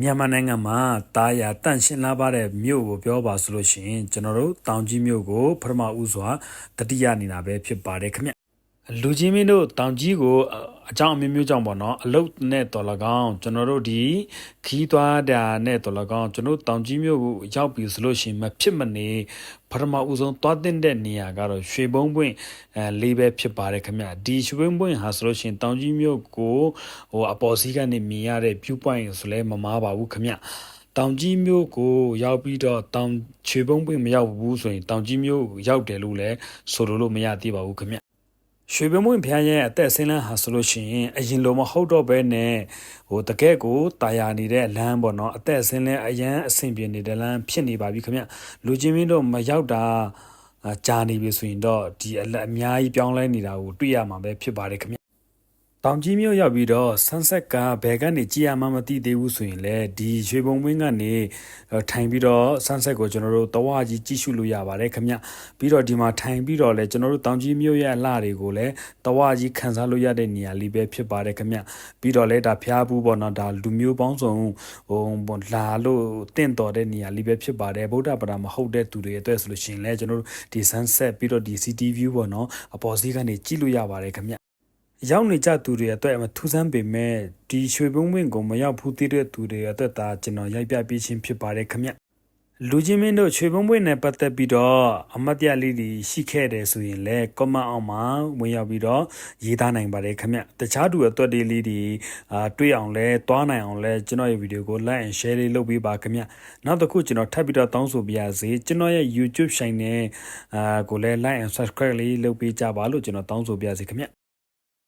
မြန်မာနိုင်ငံမှာတာယာတန့်ရှင်းလာပါတဲ့မြို့ကိုပြောပါဆိုလို့ရှိရင်ကျွန်တော်တို့တောင်ကြီးမြို့ကိုပထမဦးစွာတတိယနေတာပဲဖြစ်ပါတယ်ခင်ဗျလူကြီးမင်းတို့တောင်ကြီးကို အအကြောင်းအမျိုးမျိုးကြောင့်ပေါ့နော်အလုတ်နဲ့တော်လကောင်းကျွန်တော်တို့ဒီခီးသွားတာနဲ့တော်လကောင်းကျွန်တော်တို့တောင်ကြီးမြို့ကိုရောက်ပြီဆိုလို့ရှိရင်မဖြစ်မနေပထမဦးဆုံးသွားတင်တဲ့နေရာကတော့ရွှေဘုံပွင့်အဲလေးပဲဖြစ်ပါတယ်ခင်ဗျဒီရွှေဘုံပွင့်ဟာဆိုလို့ရှိရင်တောင်ကြီးမြို့ကိုဟိုအပေါ်စီးကနေမြင်ရတဲ့ view point ဆိုလဲမမားပါဘူးခင်ဗျတောင်ကြီးမြို့ကိုရောက်ပြီးတော့တောင်ခြေပုံးပွင့်မရောက်ဘူးဆိုရင်တောင်ကြီးမြို့ကိုရောက်တယ်လို့လည်းဆိုလိုလို့မရသေးပါဘူးခင်ဗျ ရွှေဘုံပွင့်ဖျားရဲ့အသက်ဆင်းလန်းဟာဆိုလို့ရှိရင်အရင်လိုမဟုတ်တော့ဘဲနဲ့ဟိုတကယ့်ကိုတာယာနေတဲ့လမ်းပေါ့နော်အသက်ဆင်းလန်းအရန်အဆင်ပြေနေတဲ့လမ်းဖြစ်နေပါပြီခင်ဗျလူချင်းမင်းတို့မရောက်တာအာကြာနေပြီဆိုရင်တော့ဒီအလက်အများကြီးပြောင်းလဲနေတာကိုတွေ့ရမှာပဲဖြစ်ပါတယ်ခင်ဗျ တောင်ကြီးမြို့ရောက်ပြီးတော့ဆန်းဆက်ကဘယ်ကနေကြည်ရမှမသိသေးဘူးဆိုရင်လည်းဒီရွှေဘုံဝင်းကနေအဲထိုင်ပြီးတော့ဆန်းဆက်ကိုကျွန်တော်တို့တဝါကြီးကြည့်ရှုလို့ရပါတယ်ခင်ဗျပြီးတော့ဒီမှာထိုင်ပြီးတော့လည်းကျွန်တော်တို့တောင်ကြီးမြို့ရဲ့အလှတွေကိုလည်းတဝါကြီးခန်းစားလို့ရတဲ့နေရာလေးပဲဖြစ်ပါတယ်ခင်ဗျပြီးတော့လည်းဒါဖျားဘူးပေါ့နော်ဒါလူမျိုးပေါင်းစုံဟိုပေါ့လာလို့တင့်တော်တဲ့နေရာလေးပဲဖြစ်ပါတယ်ဗုဒ္ဓဘာသာမဟုတ်တဲ့သူတွေအတွက်ဆိုလို့ရှိရင်လည်းကျွန်တော်တို့ဒီဆန်းဆက်ပြီးတော့ဒီ CCTV ပေါ့နော်အပေါ်စီးကနေကြည့်လို့ရပါတယ်ခင်ဗျ ရောက်နေကြသူတွေအတွက်မထူးဆန်းပေမဲ့ဒီရွှေဘုံဝင်းကိုမရောက်ဘူးသေးတဲ့သူတွေအတွက်ဒါကျွန်တော်ရိုက်ပြပေးခြင်းဖြစ်ပါတယ်ခင်ဗျလူချင်းမင်းတို့ရွှေဘုံဝင်းနဲ့ပတ်သက်ပြီးတော့အမတ်တရလေးတွေရှိခဲ့တယ်ဆိုရင်လည်း comment အောက်မှာဝင်ရောက်ပြီးတော့ရေးသားနိုင်ပါတယ်ခင်ဗျတခြားသူအတွက်တွေလေးတွေအာတွေ့အောင်လဲတွားနိုင်အောင်လဲကျွန်တော်ရဲ့ဗီဒီယိုကို like and share လေးလုပ်ပေးပါခင်ဗျနောက်တစ်ခုကျွန်တော်ထပ်ပြီးတော့တောင်းဆိုပြရစီကျွန်တော်ရဲ့ YouTube channel အာကိုလည်း like and subscribe လေးလုပ်ပေးကြပါလို့ကျွန်တော်တောင်းဆိုပြရစီခင်ဗျ